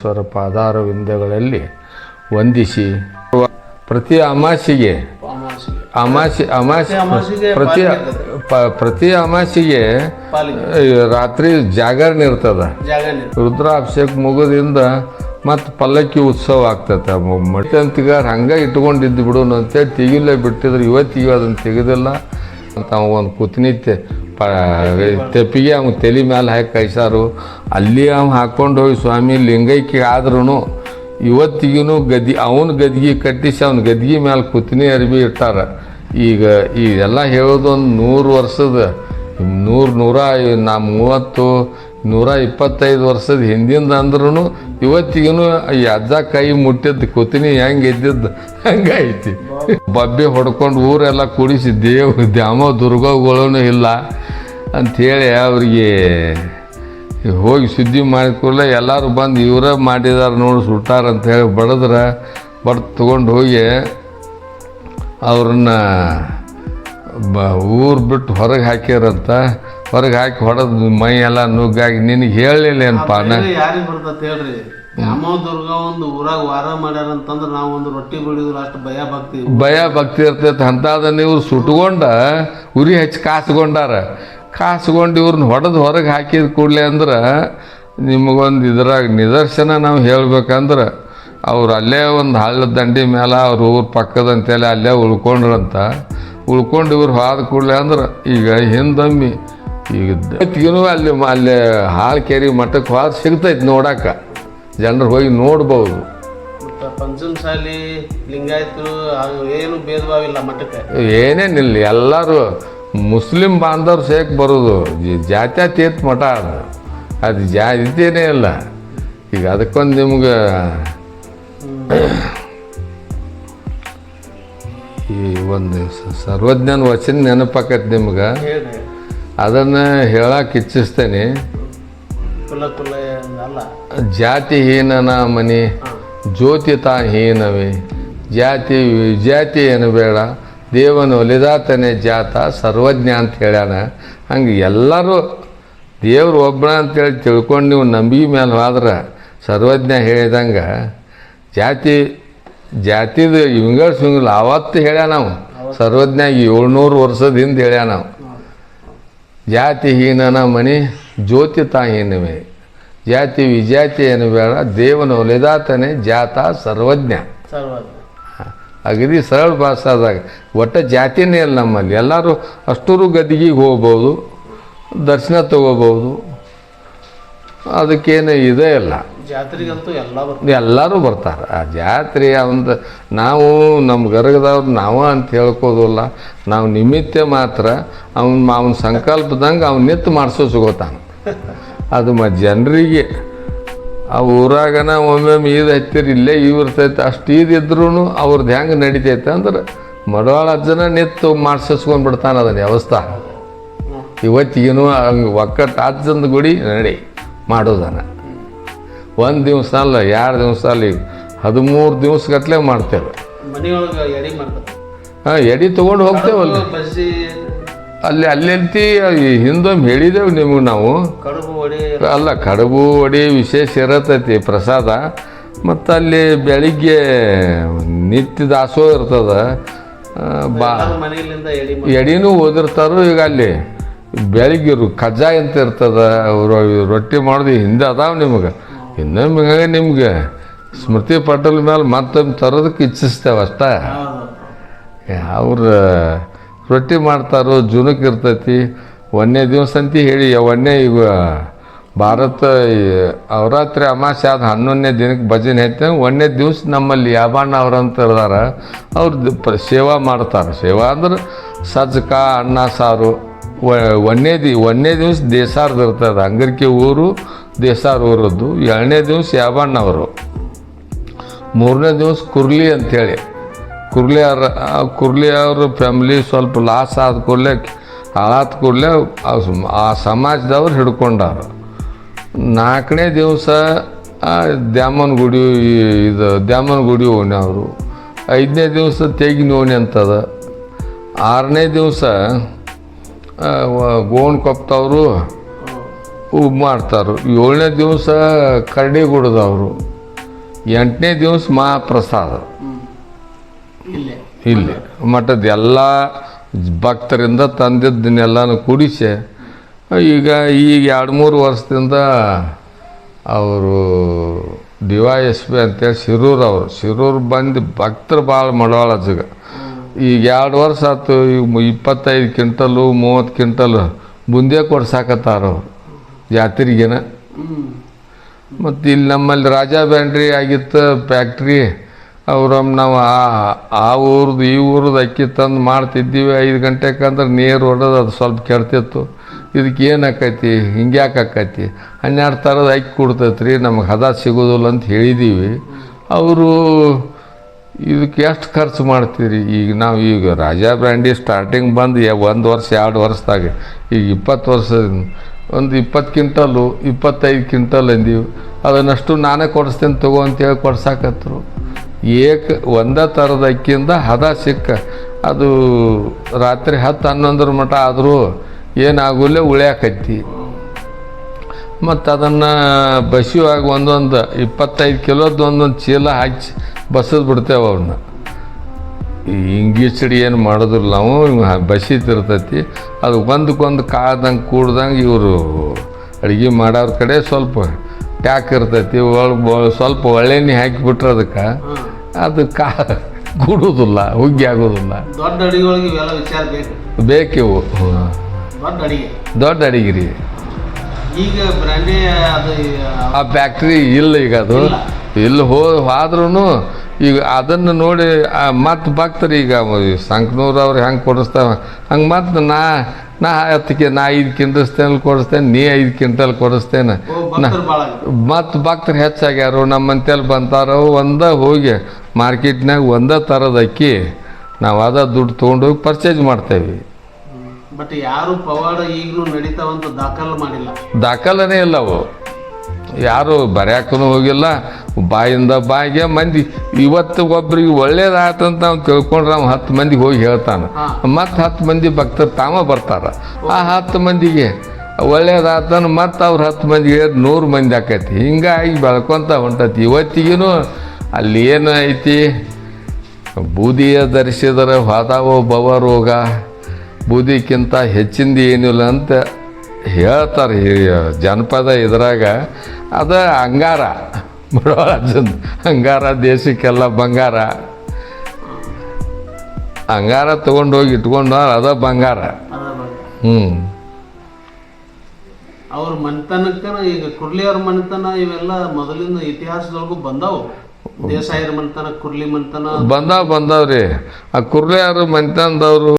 ಸ್ವರ ಪಾದಾರವಿಂದಗಳಲ್ಲಿ ವಂದಿಸಿ. ಪ್ರತಿ ಅಮಾಸಿಗೆ. ಅಮಾಸಿ ಅಮಾಸಿ, ಪ್ರತಿ ಪ್ರತಿ ಅಮಾಸಿಗೆ ರಾತ್ರಿ ಜಾಗರಣೆ ಇರ್ತದ. ರುದ್ರಾಭಿಷೇಕ ಮುಗಿದಿಂದ ಮತ್ತು ಪಲ್ಲಕ್ಕಿ ಉತ್ಸವ ಆಗ್ತೈತೆ. ಮಟ್ಟಂತಿಗಾರ ಹಂಗೆ ಇಟ್ಕೊಂಡಿದ್ದು ಬಿಡೋನು ಅಂತೇಳಿ ತೆಗಿಲೇ ಬಿಟ್ಟಿದ್ರು. ಇವತ್ತಿಗೆ ಅದನ್ನು ತೆಗೆದಿಲ್ಲ. ಅಂತ ಒಂದು ಕುತ್ನಿ ತೆ ಪ ತೆಪ್ಪಿಗೆ ಅವ್ನ ತಲೆ ಮೇಲೆ ಹಾಕಿ ಕೈಸಾರು. ಅಲ್ಲಿ ಅವ್ನು ಹಾಕ್ಕೊಂಡು ಹೋಗಿ ಸ್ವಾಮಿ ಲಿಂಗೈಕ್ಯ ಆದ್ರೂ ಇವತ್ತಿಗೂ ಗದ್ದಿ, ಅವನ ಗದ್ಗಿ ಕಟ್ಟಿಸಿ ಅವ್ನ ಗದ್ಗಿ ಮೇಲೆ ಕುತ್ನಿ ಅರ್ಬಿ ಇಟ್ಟಾರ ಈಗ ಈ ಹೇಳೋದು ಒಂದು ನೂರು ವರ್ಷದ, ನೂರು ನೂರ ನಾ ಮೂವತ್ತು ನೂರ ಇಪ್ಪತ್ತೈದು ವರ್ಷದ ಹಿಂದಿಂದ ಅಂದ್ರೂ ಇವತ್ತಿಗೂ ಈ ಅಜ್ಜ ಕೈ ಮುಟ್ಟಿದ್ದು, ಕೂತೀನಿ ಹೆಂಗೆ ಇದ್ದಿದ್ದು ಹಂಗೈತಿ. ಬಬ್ಬೆ ಹೊಡ್ಕೊಂಡು ಊರೆಲ್ಲ ಕುಡಿಸಿ ದೇವ್ ದ್ಯಾಮ ದುರ್ಗಗಳೂ ಇಲ್ಲ ಅಂಥೇಳಿ ಅವ್ರಿಗೆ ಹೋಗಿ ಸುದ್ದಿ ಮಾಡಿದ ಕೂಡಲೇ ಎಲ್ಲರೂ ಬಂದು ಇವರೇ ಮಾಡಿದಾರೆ ನೋಡಿ ಸುಟ್ಟಾರ ಅಂತ ಹೇಳಿ ಬಡದ್ರೆ ಬಡ್ದು ತೊಗೊಂಡು ಹೋಗಿ ಅವ್ರನ್ನ ಬ ಊರು ಬಿಟ್ಟು ಹೊರಗೆ ಹಾಕ್ಯಾರಂತ ಹೊರಗೆ ಹಾಕಿ ಹೊಡೆದು ಮೈ ಎಲ್ಲ ನುಗ್ಗಾಗಿ ನಿನಗೆ ಹೇಳಲಿಲ್ಲ ಏನಪ್ಪ ನಾ ಯಾರಿಗೆ ಬರ್ತೈತೆ ಹೇಳ್ರಿ. ದುರ್ಗ ಒಂದು ಊರಾಗ ವಾರ ಮಾಡ್ಯಾರ ಅಂತಂದ್ರೆ ನಾವು ಒಂದು ರೊಟ್ಟಿ ಬಿಡಿದ್ರು ಅಷ್ಟು ಭಯ ಭಕ್ತಿ. ಭಯ ಭಕ್ತಿ ಇರ್ತೈತೆ. ಅಂಥದನ್ನ ಇವ್ರು ಸುಟ್ಕೊಂಡ ಉರಿ ಹಚ್ಚಿ ಕಾಸ್ಕೊಂಡಾರ. ಕಾಸ್ಕೊಂಡು ಇವ್ರನ್ನ ಹೊಡೆದು ಹೊರಗೆ ಹಾಕಿದ ಕೂಡಲೇ ಅಂದ್ರೆ ನಿಮಗೊಂದು ಇದ್ರಾಗ ನಿದರ್ಶನ ನಾವು ಹೇಳ್ಬೇಕಂದ್ರೆ ಅವ್ರು ಅಲ್ಲೇ ಒಂದು ಹಳ್ಳದ ದಂಡಿ ಮೇಲೆ ಅವ್ರ ಊರು ಪಕ್ಕದಂತೆಲ್ಲ ಅಲ್ಲೇ ಉಳ್ಕೊಂಡ್ರಂತ. ಉಳ್ಕೊಂಡು ಇವ್ರು ಹೋದ ಕೂಡಲೇ ಅಂದ್ರೆ ಈಗ ಹಿಂದೊಮ್ಮೆ ಈಗ ಇವತ್ತಿಗೂ ಅಲ್ಲಿ ಅಲ್ಲಿ ಹಾಳು ಕೇರಿ ಮಠಕ್ಕೆ ಹೋದ ಸಿಗ್ತೈತೆ ನೋಡಕ್ಕೆ ಜನರು ಹೋಗಿ ನೋಡ್ಬೋದು. ಪಂಚಮಸಾಲಿ ಲಿಂಗಾಯತರು ಏನು ಭೇದ ಭಾವ ಇಲ್ಲ ಮಠಕ್ಕೆ. ಏನೇನಿಲ್ಲ ಎಲ್ಲರೂ ಮುಸ್ಲಿಂ ಬಾಂಧವ್ರು ಸೇಕ್ ಬರೋದು. ಜಾತ್ಯ ಜಾತ್ಯತೀತ ಮಠ ಅದು. ಅದು ಇದೇನೇ ಇಲ್ಲ. ಈಗ ಅದಕ್ಕೊಂದು ನಿಮ್ಗೆ ಈ ಒಂದು ಸರ್ವಜ್ಞಾನ ವಚನ ನೆನಪಾಕೈತೆ ನಿಮ್ಗೆ. ಅದನ್ನು ಹೇಳಕ್ಕೆ ಇಚ್ಛಿಸ್ತೇನೆ. ಕುಲ ಕುಲ ಅಲ್ಲ ಜಾತಿಹೀನನ ಮನಿ ಜ್ಯೋತಿತಾ ಹೀನವೇ. ಜಾತಿ ವಿಜಾತಿ ಏನು ಬೇಡ. ದೇವನು ಒಲಿದಾತನೇ ಜಾತ ಸರ್ವಜ್ಞ ಅಂತ ಹೇಳ್ಯಾನ. ಹಂಗೆ ಎಲ್ಲರೂ ದೇವ್ರು ಒಬ್ಬನ ಅಂತೇಳಿ ತಿಳ್ಕೊಂಡು ನೀವು ನಂಬಿ ಮೇಲೆ ಆದ್ರೆ ಸರ್ವಜ್ಞ ಹೇಳಿದಂಗೆ ಜಾತಿ ಜಾತಿದು ಇವಂಗಳ ಸಿಂಗಲ್ ಅವತ್ತು ಹೇಳ್ಯಾನ ನಾವು ಸರ್ವಜ್ಞ ಏಳ್ನೂರು ವರ್ಷದ ಹಿಂದೆ ಹೇಳ್ಯ ನಾವು ಜಾತಿಹೀನನ ಮನಿ ಜ್ಯೋತಿತಾಹೀನವೇ ಜಾತಿ ವಿಜಾತಿ ಏನು ಬೇಡ ದೇವನ ಒಲಿದಾತನೇ ಜಾತ ಸರ್ವಜ್ಞ. ಸರ್ವಜ್ಞ. ಅಗದಿ ಸರಳ ಭಾಷಾದಾಗ ಒಟ್ಟ ಜಾತಿನೇ ಇಲ್ಲ ನಮ್ಮಲ್ಲಿ. ಎಲ್ಲರೂ ಅಷ್ಟೂರು ಗದ್ದಿಗೆ ಹೋಗ್ಬೋದು ದರ್ಶನ ತಗೋಬೋದು ಅದಕ್ಕೇನು ಇದೇ ಇಲ್ಲ. ಜಾತ್ರೆಗಂತೂ ಎಲ್ಲ ಎಲ್ಲರೂ ಬರ್ತಾರೆ. ಆ ಜಾತ್ರೆ ಒಂದು ನಾವು ನಮ್ಮ ಗರ್ಗದವ್ರು ನಾವು ಅಂತ ಹೇಳ್ಕೋದಿಲ್ಲ ನಾವು ನಿಮಿತ್ತ ಮಾತ್ರ ಅವ್ನ ಅವನ ಸಂಕಲ್ಪದಂಗೆ ಅವ್ನು ನಿತ್ತು ಮಾಡಿಸೋ ಸಿಗೋತಾನ. ಅದು ಮ ಜನರಿಗೆ ಆ ಊರಾಗನ ಒಮ್ಮೊಮ್ಮೆ ಈದ್ ಹತ್ತಿರ ಇಲ್ಲೇ ಇರ್ತೈತೆ ಅಷ್ಟು ಈದಿದ್ರೂ ಅವ್ರದ್ದು ಹೆಂಗೆ ನಡಿತೈತೆ ಅಂದ್ರೆ ಮಡವಾಳ ಅಜ್ಜನ ನಿತ್ತು ಮಾಡಿಸ್ಕೊಂಡು ಬಿಡ್ತಾನೆ ಅದನ್ನ ವ್ಯವಸ್ಥೆ. ಇವತ್ತಿಗೇನು ಹಂಗೆ ಒಕ್ಕಟ್ಟು ಅಜ್ಜಂದು ಗುಡಿ ನಡಿ ಮಾಡೋದನ್ನ ಒಂದು ದಿವಸ ಅಲ್ಲ ಎರಡು ದಿವಸ ಅಲ್ಲ? ಈಗ ಹದಿಮೂರು ದಿವಸಗಟ್ಲೆ ಮಾಡ್ತೇವೆ. ಹಾಂ ಎಡಿ ತೊಗೊಂಡು ಹೋಗ್ತೇವಲ್ಲ. ಅಲ್ಲಿ ಅಲ್ಲಿ ಅಲ್ಲೆಂತಿ ಹಿಂದೊಮ್ಮೆ ಹೇಳಿದೆವು ನಿಮಗೆ ನಾವು. ಅಲ್ಲ ಕಡುಬು ವಡಿ ವಿಶೇಷ ಇರತೈತಿ ಪ್ರಸಾದ. ಮತ್ತು ಅಲ್ಲಿ ಬೆಳಿಗ್ಗೆ ನಿತ್ಯ ದಾಸೋ ಇರ್ತದ. ಬಾ ಎಡಿನೂ ಓದಿರ್ತಾರೋ ಈಗ ಅಲ್ಲಿ. ಬೆಳಿಗ್ಗೆ ಕಜ್ಜಾಯ ಅಂತ ಇರ್ತದ ರೊಟ್ಟಿ ಮಾಡೋದು ಹಿಂದೆ ಅದಾವ ನಿಮ್ಗೆ. ಇನ್ನೊಮ್ಮೆ ಹಂಗೆ ನಿಮ್ಗೆ ಸ್ಮೃತಿ ಪಟಲ್ ಮೇಲೆ ಮತ್ತೊಮ್ಮೆ ತರೋದಕ್ಕೆ ಇಚ್ಛಿಸ್ತೇವೆ ಅಷ್ಟೇ. ಅವ್ರು ರೊಟ್ಟಿ ಮಾಡ್ತಾರೋ ಜುನುಕ್ ಇರ್ತೈತಿ. ಒಂದನೇ ದಿವಸ ಅಂತ ಹೇಳಿ ಒಂದನೇ ಈಗ ಭಾರತ ಅವರಾತ್ರಿ ಅಮಾಸೆ ಆದ ಹನ್ನೊಂದನೇ ದಿನಕ್ಕೆ ಭಜನೆ ಐತೆ. ಒಂದನೇ ದಿವಸ ನಮ್ಮಲ್ಲಿ ಯಾಬಣ್ಣ ಅವ್ರು ಅಂತ ಇರ್ದಾರ ಅವ್ರು ಸೇವಾ ಮಾಡ್ತಾರೆ. ಸೇವಾ ಅಂದ್ರೆ ಸಜ್ಜಕ ಅನ್ನ ಸಾರು. ಒಂದನೇ ದಿ ಒಂದನೇ ದಿವಸ ದೇಸಾರ್ದು ಇರ್ತದೆ ಹಂಗರ್ಕೆ ಊರು ದೇಸಾರ್ ಊರದ್ದು. ಎರಡನೇ ದಿವಸ ಯಾಬಣ್ಣವರು ಮೂರನೇ ದಿವಸ ಕುರ್ಲಿ ಅಂಥೇಳಿ ಕುರ್ಲಿ ಅವ್ರ ಕುರ್ಲಿ ಅವರು ಫ್ಯಾಮ್ಲಿ ಸ್ವಲ್ಪ ಲಾಸ್ ಆದ ಕೂಡಲೇ ಹಾಳಾದ ಕೂಡಲೇ ಆ ಸಮಾಜದವ್ರು ಹಿಡ್ಕೊಂಡಾರ. ನಾಲ್ಕನೇ ದಿವಸ ದ್ಯಾಮನ್ ಗುಡಿ ಇದು ದ್ಯಾಮನ್ ಗುಡಿ ಓಣಿ ಅವರು. ಐದನೇ ದಿವಸ ತೇಗಿನ ಓಣಿ ಅಂತದ. ಆರನೇ ದಿವಸ ಗೋಣ್ ಕೊಪ್ತವರು ಮಾಡ್ತಾರೆ. ಏಳನೇ ದಿವಸ ಕರಡಿ ಗುಡ್ದವರು. ಎಂಟನೇ ದಿವಸ ಮಹಾಪ್ರಸಾದ. ಪ್ರಸಾದ ಇಲ್ಲೇ. ಇಲ್ಲಿ. ಮಠದ ಎಲ್ಲ ಭಕ್ತರಿಂದ ತಂದಿದ್ದನ್ನೆಲ್ಲನೂ ಕೂಡಿಸಿ ಈಗ ಈಗ ಎರಡು ಮೂರು ವರ್ಷದಿಂದ ಅವರು ಡಿ ವೈ ಎಸ್ ಪಿ ಅಂತೇಳಿ ಶಿರೂರು ಅವರು. ಶಿರೂರು ಬಂದು ಭಕ್ತರು ಭಾಳ ಮಡವಾಳ ಜಗ ಈಗ ಎರಡು ವರ್ಷ ಆಯ್ತು, ಈಗ ಇಪ್ಪತ್ತೈದು ಕ್ವಿಂಟಲು, ಮೂವತ್ತು ಕ್ವಿಂಟಲು ಮುಂದೆ ಕೊಡ್ಸಾಕತ್ತಾರ ಅವರು ಜಾತ್ರೆಗೇನ. ಮತ್ತು ಇಲ್ಲಿ ನಮ್ಮಲ್ಲಿ ರಾಜಾ ಬ್ಯಾಂಡ್ರಿ ಆಗಿತ್ತು ಫ್ಯಾಕ್ಟ್ರಿ ಅವ್ರ ನಾವು ಆ ಆ ಊರ್ದು, ಈ ಊರ್ದು ಅಕ್ಕಿ ತಂದು ಮಾಡ್ತಿದ್ದೀವಿ. ಐದು ಗಂಟೆಗೆ ಅಂದ್ರೆ ನೀರು ಹೊಡೆದು ಅದು ಸ್ವಲ್ಪ ಕೆಡ್ತಿತ್ತು. ಇದಕ್ಕೆ ಏನು ಆಕೈತಿ? ಹಿಂಗ್ಯಾಕೆ ಆಕೈತಿ? ಹನ್ನೆರಡು ಥರದ ಅಕ್ಕಿ ಕೊಡ್ತೈತ್ರಿ, ನಮಗೆ ಹದ ಸಿಗೋದಿಲ್ಲ ಅಂತ ಹೇಳಿದ್ದೀವಿ ಅವರು ಇದಕ್ಕೆ ಎಷ್ಟು ಖರ್ಚು ಮಾಡ್ತೀರಿ? ಈಗ ನಾವು ಈಗ ರಾಜಾ ಬ್ರ್ಯಾಂಡಿ ಸ್ಟಾರ್ಟಿಂಗ್ ಬಂದು ಒಂದು ವರ್ಷ, ಎರಡು ವರ್ಷದಾಗ. ಈಗ ಇಪ್ಪತ್ತು ವರ್ಷ ಒಂದು ಇಪ್ಪತ್ತು ಕ್ವಿಂಟಲ್ಲು, ಇಪ್ಪತ್ತೈದು ಕ್ವಿಂಟಲ್ ಅಂದೀವಿ. ಅದನ್ನಷ್ಟು ನಾನೇ ಕೊಡಿಸ್ತೇನೆ ತಗೋ ಅಂತೇಳಿ ಕೊಡ್ಸಾಕತ್ರು. ಏಕ ಒಂದೇ ಥರದ ಅಕ್ಕಿಯಿಂದ ಹದ ಸಿಕ್ಕ. ಅದು ರಾತ್ರಿ ಹತ್ತು ಹನ್ನೊಂದರ ಮಟ ಆದರೂ ಏನಾಗುಲ್ಲೇ ಉಳಿಯಾಕತ್ತಿ. ಮತ್ತು ಅದನ್ನು ಬಸಿಯುವಾಗ ಒಂದೊಂದು ಇಪ್ಪತ್ತೈದು ಕಿಲೋದ್ದು ಒಂದೊಂದು ಚೀಲ ಹಾಕಿ ಬಸದ್ ಬಿಡ್ತೇವೆ ಅವ್ರನ್ನ. ಇಂಗ್ಲೀಷ್ ಇಂಗೀಚಡಿ ಏನು ಮಾಡೋದಿಲ್ಲ ನಾವು ಬಸಿತಿರ್ತೈತಿ ಅದು ಒಂದಕ್ಕೊಂದು ಕಾದಂಗೆ ಕೂಡ್ದಂಗೆ ಇವರು ಅಡುಗೆ ಮಾಡೋರ ಕಡೆ ಸ್ವಲ್ಪ ಟ್ಯಾಕ್ ಇರ್ತೈತಿ ಒಳಗೆ ಸ್ವಲ್ಪ ಒಳ್ಳೆಣ್ಣೆ ಹಾಕಿಬಿಟ್ರೆ ಅದಕ್ಕೆ ಅದು ಕಾ ಕೂಡುವುದಿಲ್ಲ ಹುಗ್ಗಿ ಆಗೋದಿಲ್ಲ. ದೊಡ್ಡ ವಿಚಾರ ಬೇಕು. ಬೇಕಿವು. ದೊಡ್ಡ ಅಡಿಗೆ. ರೀ. ಈಗ ಆ ಫ್ಯಾಕ್ಟ್ರಿ ಇಲ್ಲ ಈಗ ಅದು. ಇಲ್ಲ. ಹೋ ಆದ್ರೂ ಈಗ ಅದನ್ನು ನೋಡಿ ಮತ್ತೆ ಭಕ್ತರು ಈಗ ಸಂಕನೂರು ಅವ್ರು ಹೆಂಗೆ ಕೊಡಿಸ್ತಾವ ಹಂಗೆ ಮತ್ತೆ ನಾ ನಾ ಹತ್ತಿಗೆ ನಾ ಐದು ಕ್ವಿಂಟಲ್ ಕೊಡಿಸ್ತೇನೆ ನೀ ಐದು ಕ್ವಿಂಟಲ್ ಕೊಡಿಸ್ತೇನೆ. ಮತ್ತು ಭಕ್ತರು ಹೆಚ್ಚಾಗ್ಯಾರು ನಮ್ಮಂತೆಲ್ಲ ಬಂತಾರ ಒಂದ ಹೋಗಿ ಮಾರ್ಕೆಟ್ನಾಗ ಒಂದೇ ಥರದ ಅಕ್ಕಿ ನಾವು ಅದ ದುಡ್ಡು ತೊಗೊಂಡೋಗಿ ಪರ್ಚೇಸ್ ಮಾಡ್ತೇವೆ. ಬಟ್ ಯಾರು ಪವಾಡ ಈಗಲೂ ನಡೀತಾವಂತ ದಾಖಲೆ ಮಾಡಿಲ್ಲ. ದಾಖಲನೇ ಇಲ್ಲ ಅವು. ಯಾರು ಬರ್ಯಾಕೂ ಹೋಗಿಲ್ಲ ಬಾಯಿಂದ ಬಾಯಿಗೆ ಮಂದಿ. ಇವತ್ತು ಒಬ್ರಿಗೆ ಒಳ್ಳೇದಾಯ್ತಂತ ನಾವು ತಿಳ್ಕೊಂಡ್ರೆ ಅವ್ನು ಹತ್ತು ಮಂದಿಗೆ ಹೋಗಿ ಹೇಳ್ತಾನೆ. ಮತ್ತು ಹತ್ತು ಮಂದಿ ಭಕ್ತರು ತಾಮ ಬರ್ತಾರೆ. ಆ ಹತ್ತು ಮಂದಿಗೆ ಒಳ್ಳೇದಾತನ ಮತ್ತು ಅವ್ರು ಹತ್ತು ಮಂದಿಗೆ ನೂರು ಮಂದಿ ಆಕೈತಿ. ಹಿಂಗಾಗಿ ಬೆಳ್ಕೊತ ಹೊಂಟತಿ. ಇವತ್ತಿಗೂ ಅಲ್ಲಿ ಏನು ಐತಿ? ಬೂದಿಯ ಧರಿಸಿದರೆ ಹೊದಾವೋ ಬವ ರೋಗ. ಬೂದಿಕ್ಕಿಂತ ಹೆಚ್ಚಿಂದ ಏನಿಲ್ಲ ಅಂತ ಹೇಳ್ತಾರೆ ಈ ಜನಪದ ಇದ್ರಾಗ ಅದು ಅಂಗಾರ. ಬಡವರಾಜನ್ ಅಂಗಾರ ದೇಶಕ್ಕೆಲ್ಲ ಬಂಗಾರ. ಅಂಗಾರ ತೊಗೊಂಡೋಗಿ ಇಟ್ಕೊಂಡು ಅದ ಬಂಗಾರ. ಹ್ಞೂ ಅವ್ರ ಮನೆತನಕ್ಕನ ಈಗ ಕುರ್ಲಿಯವ್ರ ಮನೆತನ ಇವೆಲ್ಲ ಮೊದಲಿನ ಇತಿಹಾಸದೊಳಗೂ ಬಂದವು. ದೇಸಾಯರ ಮನೆತನ ಕುರ್ಲಿ ಮನೆತನ. ಬಂದಾವ ಬಂದಾವ್ರಿ. ಆ ಕುರ್ಲಿಯಾರು ಮನೆತನದವರು